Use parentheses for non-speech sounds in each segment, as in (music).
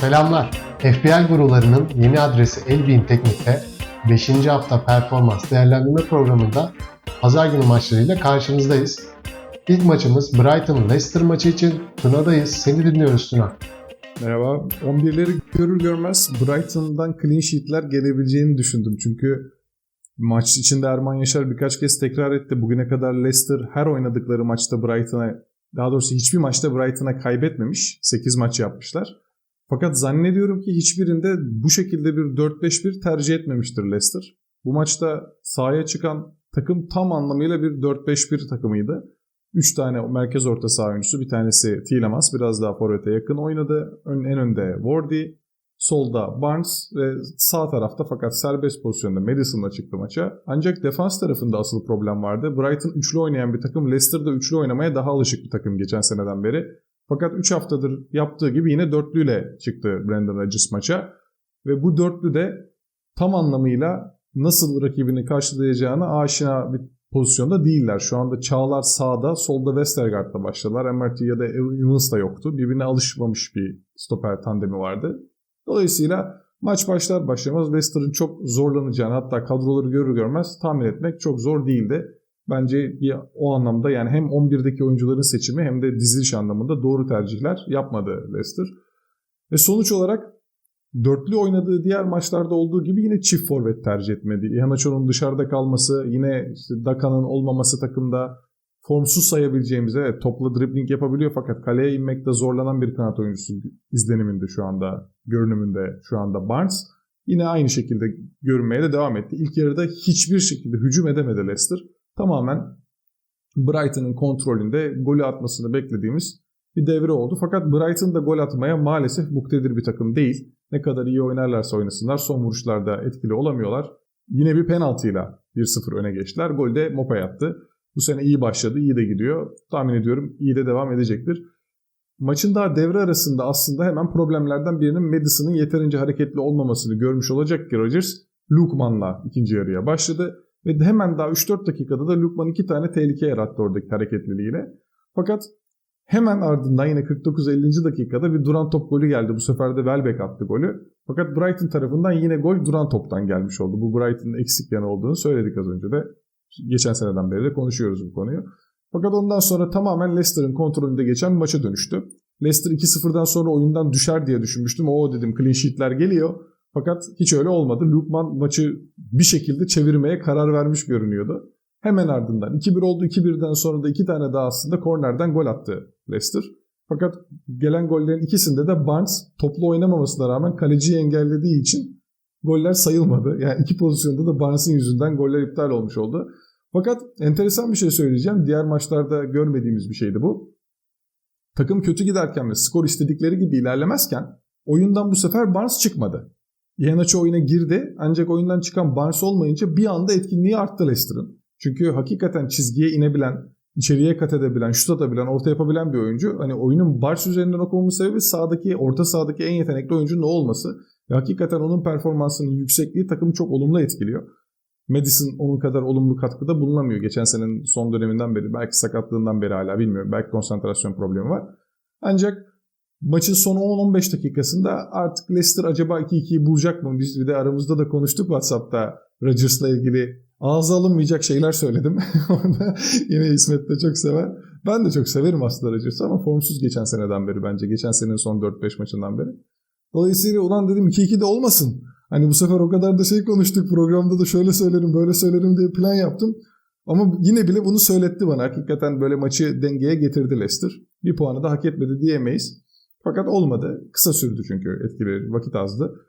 Selamlar. FPL gurularının yeni adresi Elbin Teknik'te 5. hafta performans değerlendirme programında pazar günü maçlarıyla karşınızdayız. İlk maçımız Brighton Leicester maçı için Tuna'dayız. Seni dinliyoruz Tuna. Merhaba. 11'leri görür görmez Brighton'dan clean sheet'ler gelebileceğini düşündüm. Çünkü maç içinde Erman Yaşar birkaç kez tekrar etti. Bugüne kadar Leicester her oynadıkları maçta Brighton'a daha doğrusu hiçbir maçta Brighton'a kaybetmemiş. 8 maç yapmışlar. Fakat zannediyorum ki hiçbirinde bu şekilde bir 4-5-1 tercih etmemiştir Leicester. Bu maçta sahaya çıkan takım tam anlamıyla bir 4-5-1 takımıydı. 3 tane merkez orta saha oyuncusu. Bir tanesi Tielemans biraz daha forvete yakın oynadı. Ön, en önde Wardy. Solda Barnes ve sağ tarafta fakat serbest pozisyonda Madison'la çıktı maça. Ancak defans tarafında asıl problem vardı. Brighton üçlü oynayan bir takım. Leicester'da üçlü oynamaya daha alışık bir takım geçen seneden beri. Fakat 3 haftadır yaptığı gibi yine dörtlüyle çıktı Brendan Rodgers maça. Ve bu dörtlü de tam anlamıyla nasıl rakibini karşılayacağını aşina bir pozisyonda değiller. Şu anda Çağlar sağda, solda Westergaard'la başladılar. MRT ya da Evans da yoktu. Birbirine alışmamış bir stoper tandemi vardı. Dolayısıyla maç başlar başlamaz Leicester'ın çok zorlanacağını hatta kadroları görür görmez tahmin etmek çok zor değildi. Bence bir, o anlamda yani hem 11'deki oyuncuların seçimi hem de diziliş anlamında doğru tercihler yapmadı Leicester. Ve sonuç olarak dörtlü oynadığı diğer maçlarda olduğu gibi yine çift forvet tercih etmedi. Iheanacho'nun dışarıda kalması, yine işte Daka'nın olmaması takımda formsuz sayabileceğimiz evet topla dribbling yapabiliyor fakat kaleye inmekte zorlanan bir kanat oyuncusu izleniminde şu anda, görünümünde şu anda Barnes. Yine aynı şekilde görünmeye de devam etti. İlk yarıda hiçbir şekilde hücum edemedi Leicester. Tamamen Brighton'ın kontrolünde golü atmasını beklediğimiz bir devre oldu. Fakat Brighton da gol atmaya maalesef muktedir bir takım değil. Ne kadar iyi oynarlarsa oynasınlar son vuruşlarda etkili olamıyorlar. Yine bir penaltıyla 1-0 öne geçtiler. Gol de Mopa yattı. Bu sene iyi başladı, iyi de gidiyor. Tahmin ediyorum iyi de devam edecektir. Maçın daha devre arasında aslında hemen problemlerden birinin Madison'ın yeterince hareketli olmamasını görmüş olacak ki Rodgers Lukman'la ikinci yarıya başladı. Ve hemen daha 3-4 dakikada da Lukman iki tane tehlike yarattı oradaki hareketliliğiyle. Fakat hemen ardından yine 49-50. dakikada bir duran top golü geldi. Bu sefer de Welbeck attı golü. Fakat Brighton tarafından yine gol duran toptan gelmiş oldu. Bu Brighton'ın eksik yanı olduğunu söyledik az önce de. Geçen seneden beri de konuşuyoruz bu konuyu. Fakat ondan sonra tamamen Leicester'ın kontrolünde geçen maça dönüştü. Leicester 2-0'dan sonra oyundan düşer diye düşünmüştüm. O dedim clean sheet'ler geliyor. Fakat hiç öyle olmadı. Lukman maçı bir şekilde çevirmeye karar vermiş görünüyordu. Hemen ardından 2-1 oldu. 2-1'den sonra da iki tane daha aslında kornerden gol attı Leicester. Fakat gelen gollerin ikisinde de Barnes toplu oynamamasına rağmen kaleciyi engellediği için goller sayılmadı. Yani iki pozisyonda da Barnes'ın yüzünden goller iptal olmuş oldu. Fakat enteresan bir şey söyleyeceğim. Diğer maçlarda görmediğimiz bir şeydi bu. Takım kötü giderken ve skor istedikleri gibi ilerlemezken oyundan bu sefer Barnes çıkmadı. Iheanacho oyuna girdi ancak oyundan çıkan Barnes olmayınca bir anda etkinliği arttı Leicester'ın. Çünkü hakikaten çizgiye inebilen, içeriye kat edebilen, şut atabilen, orta yapabilen bir oyuncu. Hani oyunun Barnes üzerinden okumamın sebebi sağdaki, orta sahadaki en yetenekli oyuncunun o olması. Ve hakikaten onun performansının yüksekliği takımı çok olumlu etkiliyor. Madison onun kadar olumlu katkıda bulunamıyor. Geçen senenin son döneminden beri, belki sakatlığından beri hala bilmiyorum. Belki konsantrasyon problemi var. Ancak maçın son 10-15 dakikasında artık Leicester acaba 2-2'yi bulacak mı? Biz bir de aramızda da konuştuk WhatsApp'ta Rodgers'la ilgili ağza alınmayacak şeyler söyledim. (laughs) Orada yine İsmet de çok sever. Ben de çok severim aslında Rodgers'ı ama formsuz geçen seneden beri bence. Geçen senenin son 4-5 maçından beri. Dolayısıyla ulan dedim 2-2 de olmasın. Hani bu sefer o kadar da şey konuştuk programda da şöyle söylerim böyle söylerim diye plan yaptım. Ama yine bile bunu söyletti bana. Hakikaten böyle maçı dengeye getirdi Leicester. Bir puanı da hak etmedi diyemeyiz. Fakat olmadı. Kısa sürdü çünkü etkileri vakit azdı.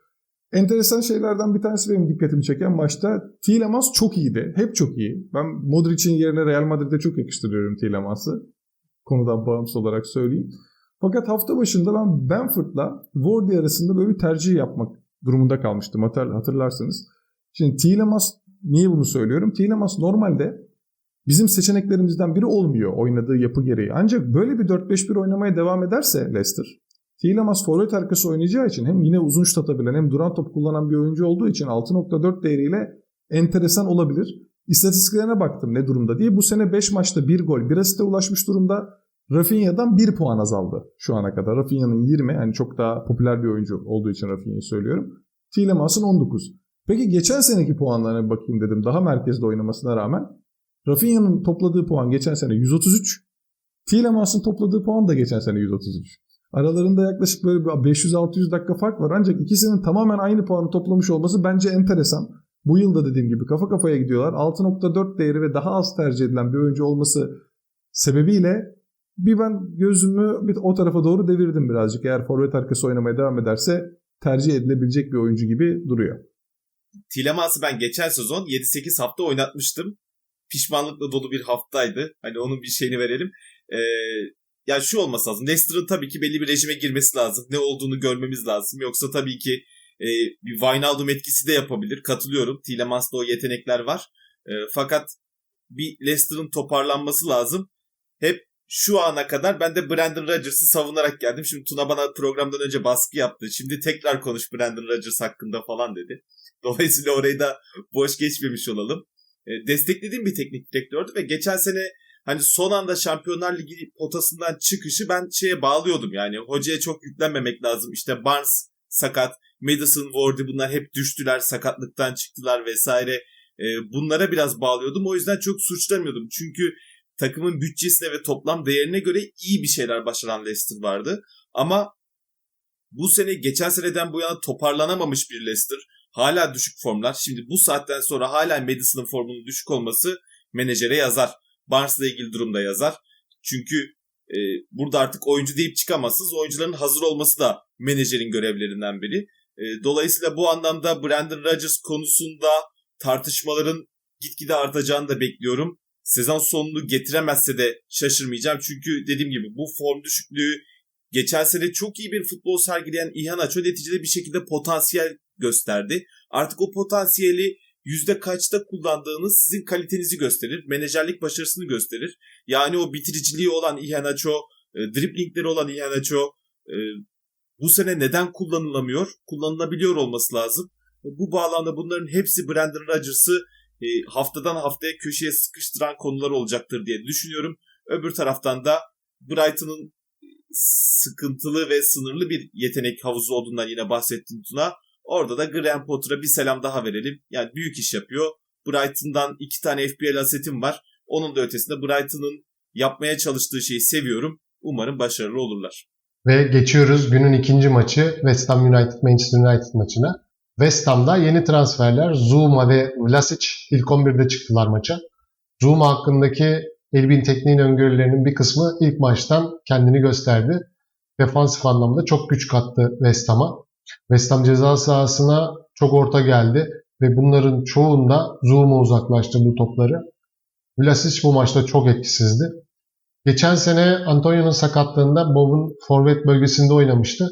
Enteresan şeylerden bir tanesi benim dikkatimi çeken maçta Tielemans çok iyiydi. Hep çok iyi. Ben Modric'in yerine Real Madrid'e çok yakıştırıyorum Tielemans'ı. Konudan bağımsız olarak söyleyeyim. Fakat hafta başında ben Benford'la Wardy arasında böyle bir tercih yapmak durumunda kalmıştım hatırlarsınız. Şimdi Tielemans niye bunu söylüyorum? Tielemans normalde bizim seçeneklerimizden biri olmuyor oynadığı yapı gereği. Ancak böyle bir 4-5-1 oynamaya devam ederse Leicester Tielemans forvet arkası oynayacağı için hem yine uzun şut atabilen hem duran top kullanan bir oyuncu olduğu için 6.4 değeriyle enteresan olabilir. İstatistiklerine baktım ne durumda diye. Bu sene 5 maçta 1 gol, 1 asiste ulaşmış durumda. Rafinha'dan 1 puan azaldı şu ana kadar. Rafinha'nın 20 yani çok daha popüler bir oyuncu olduğu için Rafinha'yı söylüyorum. Tielemans'ın 19. Peki geçen seneki puanlarına bakayım dedim. Daha merkezde oynamasına rağmen. Rafinha'nın topladığı puan geçen sene 133. Tielemans'ın topladığı puan da geçen sene 133. Aralarında yaklaşık böyle bir 500-600 dakika fark var. Ancak ikisinin tamamen aynı puanı toplamış olması bence enteresan. Bu yılda dediğim gibi kafa kafaya gidiyorlar. 6.4 değeri ve daha az tercih edilen bir oyuncu olması sebebiyle bir ben gözümü bir o tarafa doğru devirdim birazcık. Eğer forvet arkası oynamaya devam ederse tercih edilebilecek bir oyuncu gibi duruyor. Tielemans'ı ben geçen sezon 7-8 hafta oynatmıştım. Pişmanlıkla dolu bir haftaydı. Hani onun bir şeyini verelim. Ee, ya şu olması lazım. Leicester'ın tabii ki belli bir rejime girmesi lazım. Ne olduğunu görmemiz lazım. Yoksa tabii ki e, bir Wijnaldum etkisi de yapabilir. Katılıyorum. Tielemans'ta o yetenekler var. E, fakat bir Leicester'ın toparlanması lazım. Hep şu ana kadar ben de Brandon Rodgers'ı savunarak geldim. Şimdi Tuna bana programdan önce baskı yaptı. Şimdi tekrar konuş Brandon Rodgers hakkında falan dedi. Dolayısıyla orayı da boş geçmemiş olalım. E, desteklediğim bir teknik direktördü ve geçen sene hani son anda Şampiyonlar Ligi potasından çıkışı ben şeye bağlıyordum. Yani hocaya çok yüklenmemek lazım. İşte Barnes sakat, Madison, Wardy bunlar hep düştüler, sakatlıktan çıktılar vesaire. E, bunlara biraz bağlıyordum. O yüzden çok suçlamıyordum. Çünkü takımın bütçesine ve toplam değerine göre iyi bir şeyler başaran Leicester vardı. Ama bu sene geçen seneden bu yana toparlanamamış bir Leicester. Hala düşük formlar. Şimdi bu saatten sonra hala Madison'ın formunun düşük olması menajere yazar. Barnes'la ilgili durumda yazar. Çünkü e, burada artık oyuncu deyip çıkamazsınız. Oyuncuların hazır olması da menajerin görevlerinden biri. E, dolayısıyla bu anlamda Brandon Rodgers konusunda tartışmaların gitgide artacağını da bekliyorum. Sezon sonunu getiremezse de şaşırmayacağım. Çünkü dediğim gibi bu form düşüklüğü geçen sene çok iyi bir futbol sergileyen Ihanacho neticede bir şekilde potansiyel gösterdi. Artık o potansiyeli yüzde kaçta kullandığınız sizin kalitenizi gösterir. Menajerlik başarısını gösterir. Yani o bitiriciliği olan Ihanacho, e, driplingleri olan Ihanacho e, bu sene neden kullanılamıyor? Kullanılabiliyor olması lazım. E, Bu bağlamda bunların hepsi Brandon Rodgers'ı e, haftadan haftaya köşeye sıkıştıran konular olacaktır diye düşünüyorum. Öbür taraftan da Brighton'ın sıkıntılı ve sınırlı bir yetenek havuzu olduğundan yine bahsettin Tuna. Orada da Graham Potter'a bir selam daha verelim. Yani büyük iş yapıyor. Brighton'dan iki tane FPL asetim var. Onun da ötesinde Brighton'ın yapmaya çalıştığı şeyi seviyorum. Umarım başarılı olurlar. Ve geçiyoruz günün ikinci maçı West Ham United Manchester United maçına. West Ham'da yeni transferler Zuma ve Vlasic ilk 11'de çıktılar maça. Zuma hakkındaki Elbin tekniğin öngörülerinin bir kısmı ilk maçtan kendini gösterdi. Defansif anlamda çok güç kattı West Ham'a. West Ham ceza sahasına çok orta geldi ve bunların çoğunda Zuma uzaklaştırdı topları. Vlasic bu maçta çok etkisizdi. Geçen sene Antonio'nun sakatlığında Bob'un forvet bölgesinde oynamıştı.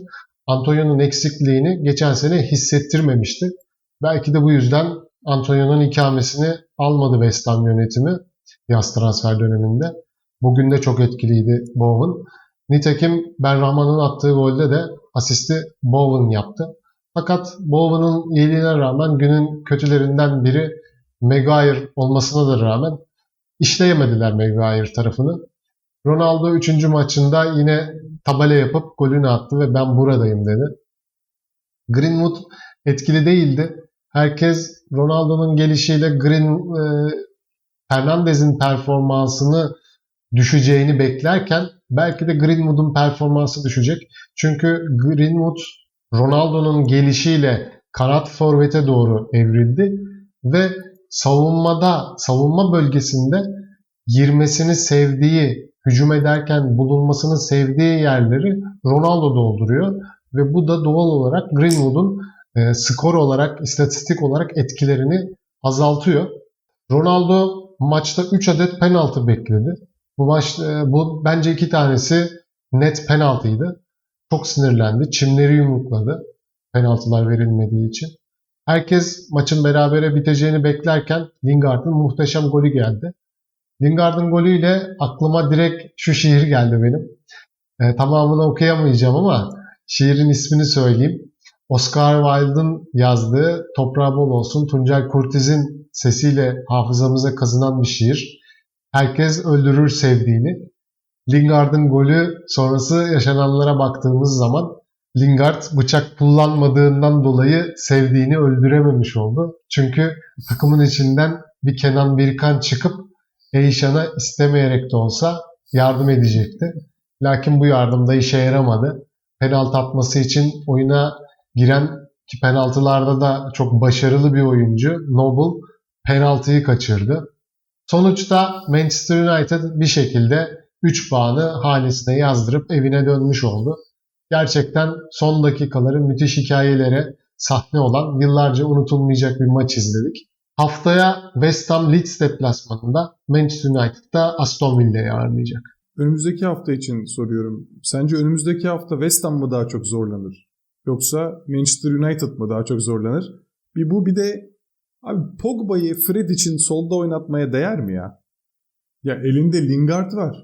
Antonio'nun eksikliğini geçen sene hissettirmemişti. Belki de bu yüzden Antonio'nun ikamesini almadı West Ham yönetimi yaz transfer döneminde. Bugün de çok etkiliydi Bowen. Nitekim Ben Rahman'ın attığı golde de asisti Bowen yaptı. Fakat Bowen'ın iyiliğine rağmen günün kötülerinden biri Maguire olmasına da rağmen işleyemediler Maguire tarafını. Ronaldo 3. maçında yine tabela yapıp golünü attı ve ben buradayım dedi. Greenwood etkili değildi. Herkes Ronaldo'nun gelişiyle Green e, Fernandez'in performansını düşeceğini beklerken belki de Greenwood'un performansı düşecek. Çünkü Greenwood Ronaldo'nun gelişiyle kanat forvete doğru evrildi ve savunmada, savunma bölgesinde girmesini sevdiği, hücum ederken bulunmasını sevdiği yerleri Ronaldo dolduruyor ve bu da doğal olarak Greenwood'un e, skor olarak, istatistik olarak etkilerini azaltıyor. Ronaldo maçta 3 adet penaltı bekledi. Bu maç e, bu bence iki tanesi net penaltıydı. Çok sinirlendi. Çimleri yumrukladı. Penaltılar verilmediği için. Herkes maçın berabere biteceğini beklerken Lingard'ın muhteşem golü geldi. Lingard'ın golüyle aklıma direkt şu şiir geldi benim. E, tamamını okuyamayacağım ama şiirin ismini söyleyeyim. Oscar Wilde'ın yazdığı Toprağı Bol Olsun Tuncel Kurtiz'in sesiyle hafızamıza kazınan bir şiir. Herkes öldürür sevdiğini. Lingard'ın golü sonrası yaşananlara baktığımız zaman Lingard bıçak kullanmadığından dolayı sevdiğini öldürememiş oldu. Çünkü takımın içinden bir Kenan Birkan çıkıp Eyşan'a istemeyerek de olsa yardım edecekti. Lakin bu yardım da işe yaramadı. Penaltı atması için oyuna giren ki penaltılarda da çok başarılı bir oyuncu Noble penaltıyı kaçırdı. Sonuçta Manchester United bir şekilde 3 puanı hanesine yazdırıp evine dönmüş oldu. Gerçekten son dakikaların müthiş hikayelere sahne olan yıllarca unutulmayacak bir maç izledik. Haftaya West Ham Leeds deplasmanında Manchester United'da Aston Villa'yı ağırlayacak. Önümüzdeki hafta için soruyorum. Sence önümüzdeki hafta West Ham mı daha çok zorlanır? Yoksa Manchester United mı daha çok zorlanır? Bir bu bir de abi Pogba'yı Fred için solda oynatmaya değer mi ya? Ya elinde Lingard var.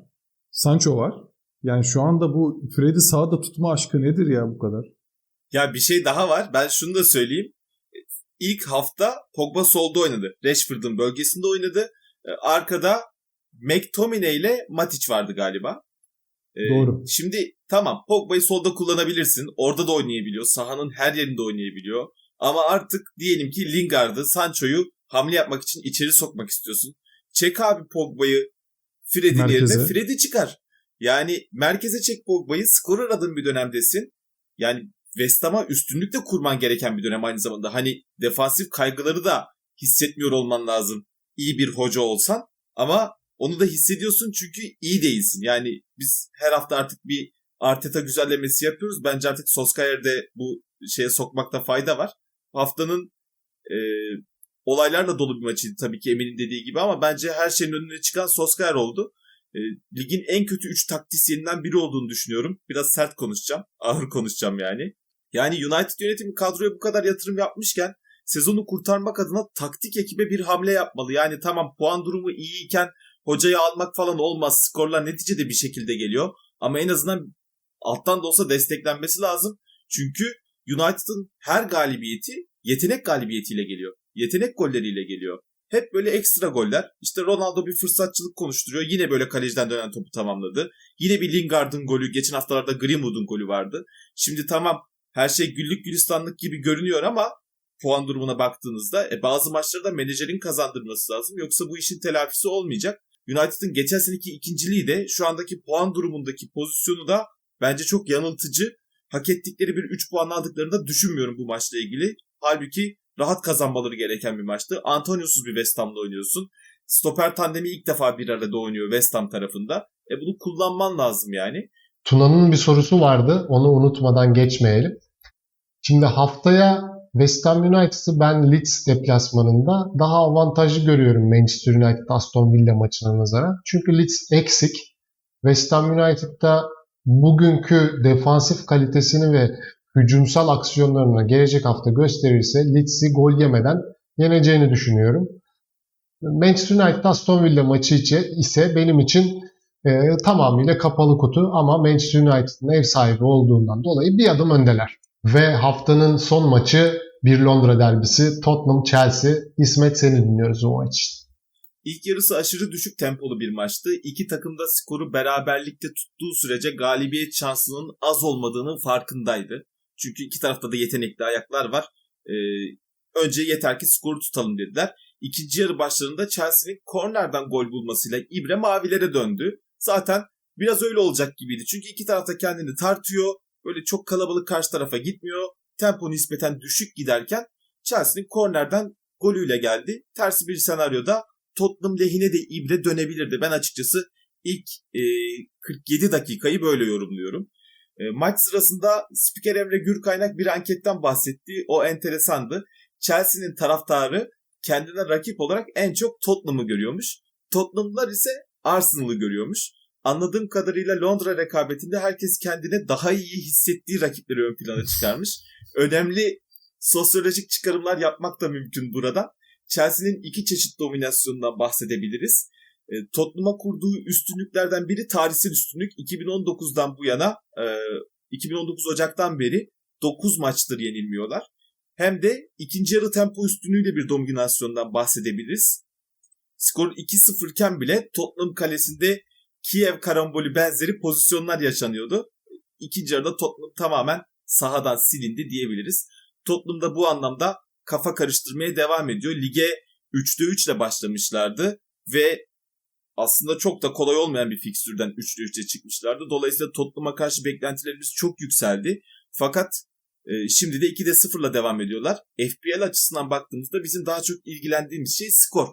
Sancho var. Yani şu anda bu Fred'i sağda tutma aşkı nedir ya bu kadar? Ya bir şey daha var. Ben şunu da söyleyeyim. İlk hafta Pogba solda oynadı. Rashford'un bölgesinde oynadı. Ee, Arkada McTominay ile Matic vardı galiba. Ee, Doğru. Şimdi tamam Pogba'yı solda kullanabilirsin. Orada da oynayabiliyor. Sahanın her yerinde oynayabiliyor. Ama artık diyelim ki Lingard'ı, Sancho'yu hamle yapmak için içeri sokmak istiyorsun. Çek abi Pogba'yı Fred'in yerine Fred'i çıkar. Yani merkeze çek Pogba'yı skor aradığın bir dönemdesin. Yani West Ham'a üstünlük de kurman gereken bir dönem aynı zamanda. Hani defansif kaygıları da hissetmiyor olman lazım. İyi bir hoca olsan ama onu da hissediyorsun çünkü iyi değilsin. Yani biz her hafta artık bir Arteta güzellemesi yapıyoruz. Bence artık Solskjaer'de bu şeye sokmakta fayda var. Haftanın e, olaylarla dolu bir maçıydı tabii ki Emin'in dediği gibi ama bence her şeyin önüne çıkan Solskjaer oldu. E, ligin en kötü 3 taktisyeninden biri olduğunu düşünüyorum. Biraz sert konuşacağım. Ağır konuşacağım yani. Yani United yönetimi kadroya bu kadar yatırım yapmışken sezonu kurtarmak adına taktik ekibe bir hamle yapmalı. Yani tamam puan durumu iyiyken hocayı almak falan olmaz. Skorlar neticede bir şekilde geliyor. Ama en azından alttan da olsa desteklenmesi lazım. Çünkü United'ın her galibiyeti yetenek galibiyetiyle geliyor. Yetenek golleriyle geliyor. Hep böyle ekstra goller. İşte Ronaldo bir fırsatçılık konuşturuyor. Yine böyle kaleciden dönen topu tamamladı. Yine bir Lingard'ın golü. Geçen haftalarda Greenwood'un golü vardı. Şimdi tamam her şey güllük gülistanlık gibi görünüyor ama puan durumuna baktığınızda e, bazı maçlarda menajerin kazandırması lazım. Yoksa bu işin telafisi olmayacak. United'ın geçen seneki ikinciliği de şu andaki puan durumundaki pozisyonu da bence çok yanıltıcı. Hak ettikleri bir 3 puan aldıklarını da düşünmüyorum bu maçla ilgili. Halbuki rahat kazanmaları gereken bir maçtı. Antonios'uz bir West Ham'da oynuyorsun. Stoper tandemi ilk defa bir arada oynuyor West Ham tarafında. E bunu kullanman lazım yani. Tuna'nın bir sorusu vardı. Onu unutmadan geçmeyelim. Şimdi haftaya West Ham United'ı ben Leeds deplasmanında daha avantajlı görüyorum Manchester United Aston Villa maçına nazaran. Çünkü Leeds eksik. West Ham United'da bugünkü defansif kalitesini ve hücumsal aksiyonlarını gelecek hafta gösterirse Leeds'i gol yemeden yeneceğini düşünüyorum. Manchester United Aston Villa maçı ise benim için e, tamamıyla kapalı kutu ama Manchester United'ın ev sahibi olduğundan dolayı bir adım öndeler. Ve haftanın son maçı bir Londra derbisi Tottenham-Chelsea. İsmet seni dinliyoruz o maç için. İlk yarısı aşırı düşük tempolu bir maçtı. İki takım da skoru beraberlikte tuttuğu sürece galibiyet şansının az olmadığının farkındaydı. Çünkü iki tarafta da yetenekli ayaklar var. Ee, önce yeter ki skoru tutalım dediler. İkinci yarı başlarında Chelsea'nin kornerden gol bulmasıyla İbre mavilere döndü. Zaten biraz öyle olacak gibiydi. Çünkü iki tarafta kendini tartıyor. Böyle çok kalabalık karşı tarafa gitmiyor. Tempo nispeten düşük giderken Chelsea'nin kornerden golüyle geldi. Tersi bir senaryoda Tottenham lehine de İbre dönebilirdi. Ben açıkçası ilk e, 47 dakikayı böyle yorumluyorum. E, maç sırasında spiker Emre Gürkaynak bir anketten bahsetti. O enteresandı. Chelsea'nin taraftarı kendine rakip olarak en çok Tottenham'ı görüyormuş. Tottenham'lar ise Arsenal'ı görüyormuş. Anladığım kadarıyla Londra rekabetinde herkes kendine daha iyi hissettiği rakipleri ön plana çıkarmış. Önemli sosyolojik çıkarımlar yapmak da mümkün burada. Chelsea'nin iki çeşit dominasyonundan bahsedebiliriz. E, Tottenham'a kurduğu üstünlüklerden biri tarihsel üstünlük. 2019'dan bu yana, e, 2019 Ocak'tan beri 9 maçtır yenilmiyorlar. Hem de ikinci yarı tempo üstünlüğüyle bir dominasyondan bahsedebiliriz. Skor 2-0 iken bile Tottenham kalesinde Kiev karambolü benzeri pozisyonlar yaşanıyordu. İkinci yarıda Tottenham tamamen sahadan silindi diyebiliriz. Tottenham da bu anlamda kafa karıştırmaya devam ediyor. Lige 3'te 3 ile başlamışlardı ve aslında çok da kolay olmayan bir fikstürden 3'te 3'e çıkmışlardı. Dolayısıyla Tottenham'a karşı beklentilerimiz çok yükseldi. Fakat e, şimdi de 2'de 0'la devam ediyorlar. FPL açısından baktığımızda bizim daha çok ilgilendiğimiz şey skor.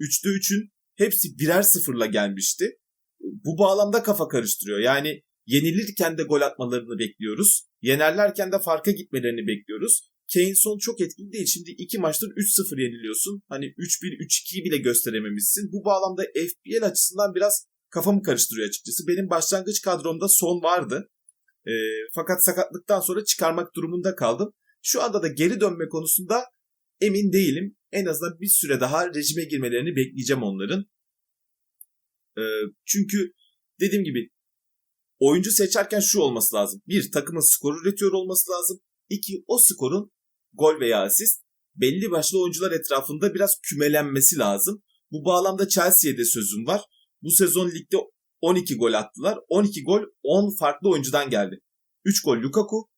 3'te 3'ün hepsi birer sıfırla gelmişti. Bu bağlamda kafa karıştırıyor. Yani yenilirken de gol atmalarını bekliyoruz. Yenerlerken de farka gitmelerini bekliyoruz. Kane son çok etkili değil. Şimdi iki maçtır 3-0 yeniliyorsun. Hani 3-1, 3-2'yi bile gösterememişsin. Bu bağlamda FPL açısından biraz kafamı karıştırıyor açıkçası. Benim başlangıç kadromda son vardı. E, fakat sakatlıktan sonra çıkarmak durumunda kaldım. Şu anda da geri dönme konusunda emin değilim. En azından bir süre daha rejime girmelerini bekleyeceğim onların. E, çünkü dediğim gibi oyuncu seçerken şu olması lazım. Bir, takımın skoru üretiyor olması lazım. İki, o skorun gol veya asist belli başlı oyuncular etrafında biraz kümelenmesi lazım. Bu bağlamda Chelsea'ye de sözüm var. Bu sezon ligde 12 gol attılar. 12 gol 10 farklı oyuncudan geldi. 3 gol Lukaku,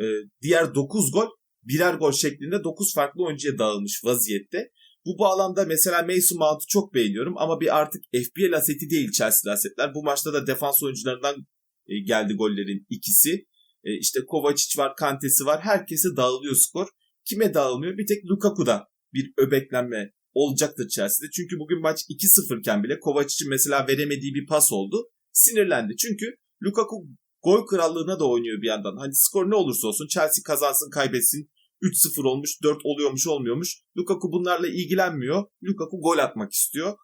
e, diğer 9 gol birer gol şeklinde 9 farklı oyuncuya dağılmış vaziyette. Bu bağlamda mesela Mason Mount'u çok beğeniyorum ama bir artık FPL aseti değil Chelsea asetler. Bu maçta da defans oyuncularından e, geldi gollerin ikisi. E, işte Kovacic var, Kante'si var. Herkese dağılıyor skor. Kime dağılmıyor? Bir tek Lukaku'da bir öbeklenme olacaktır Chelsea'de. Çünkü bugün maç 2-0 iken bile Kovacic'in mesela veremediği bir pas oldu. Sinirlendi. Çünkü Lukaku gol krallığına da oynuyor bir yandan. Hani skor ne olursa olsun Chelsea kazansın kaybetsin 3-0 olmuş 4 oluyormuş olmuyormuş. Lukaku bunlarla ilgilenmiyor. Lukaku gol atmak istiyor.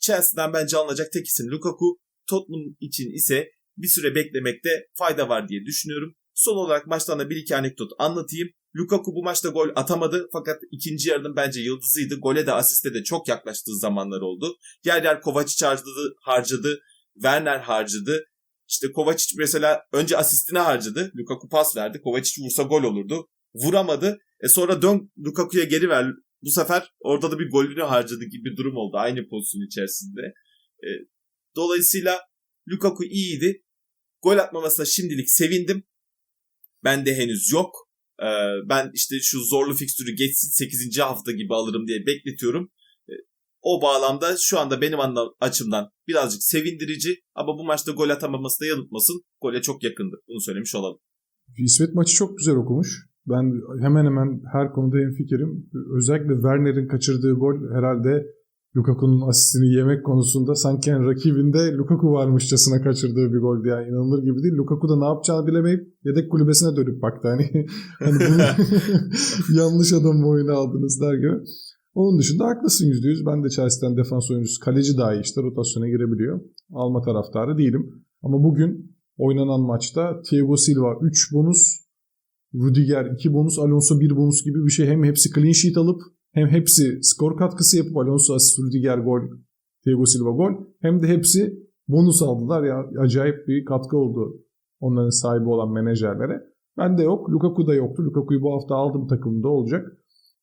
Chelsea'den bence alınacak tek isim Lukaku. Tottenham için ise bir süre beklemekte fayda var diye düşünüyorum. Son olarak maçtan da bir iki anekdot anlatayım. Lukaku bu maçta gol atamadı fakat ikinci yarının bence yıldızıydı. Gole de asiste de çok yaklaştığı zamanlar oldu. Yer yer Kovacic harcadı, harcadı. Werner harcadı. İşte Kovacic mesela önce asistine harcadı. Lukaku pas verdi. Kovacic vursa gol olurdu. Vuramadı. E sonra dön Lukaku'ya geri ver. Bu sefer orada da bir golünü harcadı gibi bir durum oldu. Aynı pozisyon içerisinde. E, dolayısıyla Lukaku iyiydi. Gol atmamasına şimdilik sevindim. Ben de henüz yok. Ee, ben işte şu zorlu fikstürü geçsin 8. hafta gibi alırım diye bekletiyorum. Ee, o bağlamda şu anda benim açımdan birazcık sevindirici ama bu maçta gol atamaması da yanıltmasın. Gole çok yakındı. Bunu söylemiş olalım. İsmet maçı çok güzel okumuş. Ben hemen hemen her konuda hemfikirim. Özellikle Werner'in kaçırdığı gol herhalde Lukaku'nun asistini yemek konusunda sanki yani rakibinde Lukaku varmışçasına kaçırdığı bir goldü yani inanılır gibi değil. Lukaku da ne yapacağını bilemeyip yedek kulübesine dönüp baktı hani, (laughs) hani bunu (laughs) yanlış adamı oyuna aldınız der gibi. Onun dışında haklısın %100. Ben de Chelsea'den defans oyuncusu kaleci dahi işte rotasyona girebiliyor. Alma taraftarı değilim. Ama bugün oynanan maçta Thiago Silva 3 bonus, Rudiger 2 bonus, Alonso 1 bonus gibi bir şey. Hem hepsi clean sheet alıp hem hepsi skor katkısı yapıp Alonso asist, Rudiger gol, Thiago Silva gol. Hem de hepsi bonus aldılar. Ya acayip bir katkı oldu onların sahibi olan menajerlere. Ben de yok. Lukaku da yoktu. Lukaku'yu bu hafta aldım takımda olacak.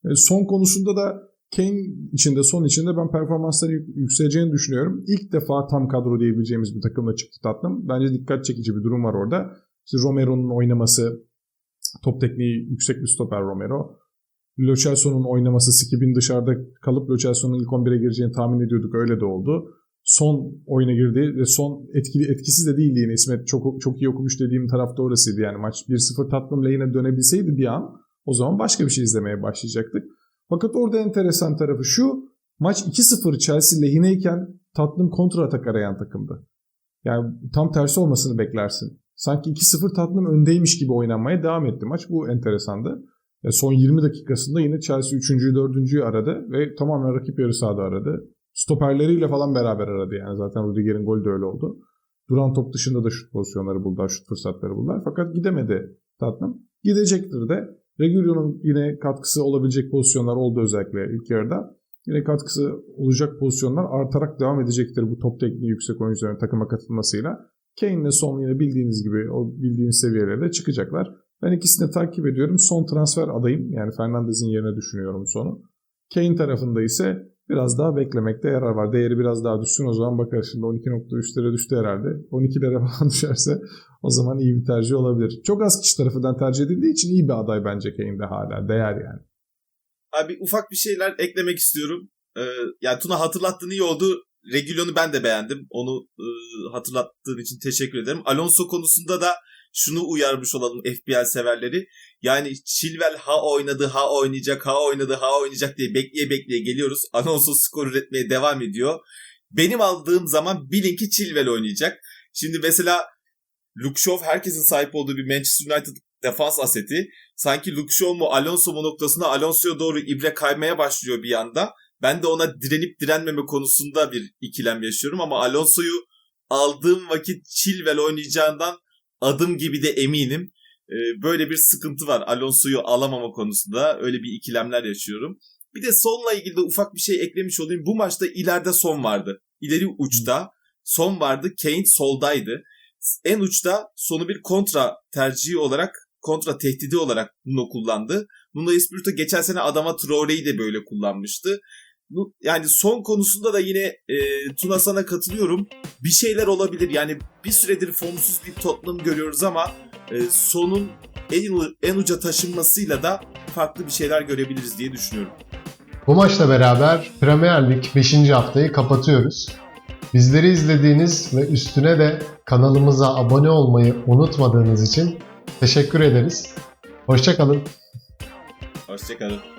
E, son konusunda da Kane içinde son içinde ben performansları yükseleceğini düşünüyorum. İlk defa tam kadro diyebileceğimiz bir takımla çıktı Tottenham. Bence dikkat çekici bir durum var orada. İşte Romero'nun oynaması, top tekniği yüksek bir stoper Romero. Lo Celso'nun oynaması, Skip'in dışarıda kalıp Lo Celso'nun ilk 11'e gireceğini tahmin ediyorduk. Öyle de oldu. Son oyuna girdi ve son etkili etkisiz de değildi yine İsmet çok çok iyi okumuş dediğim tarafta orasıydı yani maç 1-0 Tottenham lehine dönebilseydi bir an o zaman başka bir şey izlemeye başlayacaktık. Fakat orada enteresan tarafı şu maç 2-0 Chelsea lehineyken Tottenham kontra atak arayan takımdı. Yani tam tersi olmasını beklersin. Sanki 2-0 Tottenham öndeymiş gibi oynanmaya devam etti maç. Bu enteresandı. E son 20 dakikasında yine Chelsea 3. 4.'yü aradı ve tamamen rakip yarı sahada aradı. Stoperleriyle falan beraber aradı yani zaten Rudiger'in golü de öyle oldu. Duran top dışında da şut pozisyonları buldular, şut fırsatları buldular. Fakat gidemedi Tottenham. Gidecektir de. Regulio'nun yine katkısı olabilecek pozisyonlar oldu özellikle ilk yarıda. Yine katkısı olacak pozisyonlar artarak devam edecektir bu top tekniği yüksek oyuncuların takıma katılmasıyla. Kane ile Son yine bildiğiniz gibi o bildiğiniz seviyelerde çıkacaklar. Ben ikisini takip ediyorum. Son transfer adayım. Yani Fernandez'in yerine düşünüyorum sonu. Kane tarafında ise biraz daha beklemekte yarar var. Değeri biraz daha düşsün o zaman bakarız. Şimdi 12.3'lere düştü herhalde. 12'lere (laughs) falan düşerse o zaman iyi bir tercih olabilir. Çok az kişi tarafından tercih edildiği için iyi bir aday bence Kane'de hala. Değer yani. Abi ufak bir şeyler eklemek istiyorum. Ee, yani Tuna hatırlattığın iyi oldu. Regulion'u ben de beğendim. Onu e, hatırlattığın için teşekkür ederim. Alonso konusunda da şunu uyarmış olalım FPL severleri. Yani Chilwell ha oynadı, ha oynayacak, ha oynadı, ha oynayacak diye bekleye bekleye geliyoruz. Alonso skor üretmeye devam ediyor. Benim aldığım zaman bilin ki Chilwell oynayacak. Şimdi mesela Luke Shaw herkesin sahip olduğu bir Manchester United defans aseti. Sanki Luke Shaw mu Alonso mu noktasında Alonso'ya doğru ibre kaymaya başlıyor bir anda. Ben de ona direnip direnmeme konusunda bir ikilem yaşıyorum ama Alonso'yu aldığım vakit Chilwell oynayacağından adım gibi de eminim. Ee, böyle bir sıkıntı var Alonso'yu alamama konusunda. Öyle bir ikilemler yaşıyorum. Bir de sonla ilgili de ufak bir şey eklemiş olayım. Bu maçta ileride son vardı. İleri uçta son vardı. Kane soldaydı. En uçta sonu bir kontra tercihi olarak kontra tehdidi olarak Nuno kullandı. Nuno Espirito geçen sene Adama Traore'yi de böyle kullanmıştı. Yani son konusunda da yine e, Tuna sana katılıyorum. Bir şeyler olabilir. Yani bir süredir formsuz bir Tottenham görüyoruz ama e, sonun en, en uca taşınmasıyla da farklı bir şeyler görebiliriz diye düşünüyorum. Bu maçla beraber Premier Lig 5. haftayı kapatıyoruz. Bizleri izlediğiniz ve üstüne de kanalımıza abone olmayı unutmadığınız için teşekkür ederiz. Hoşçakalın. Hoşçakalın.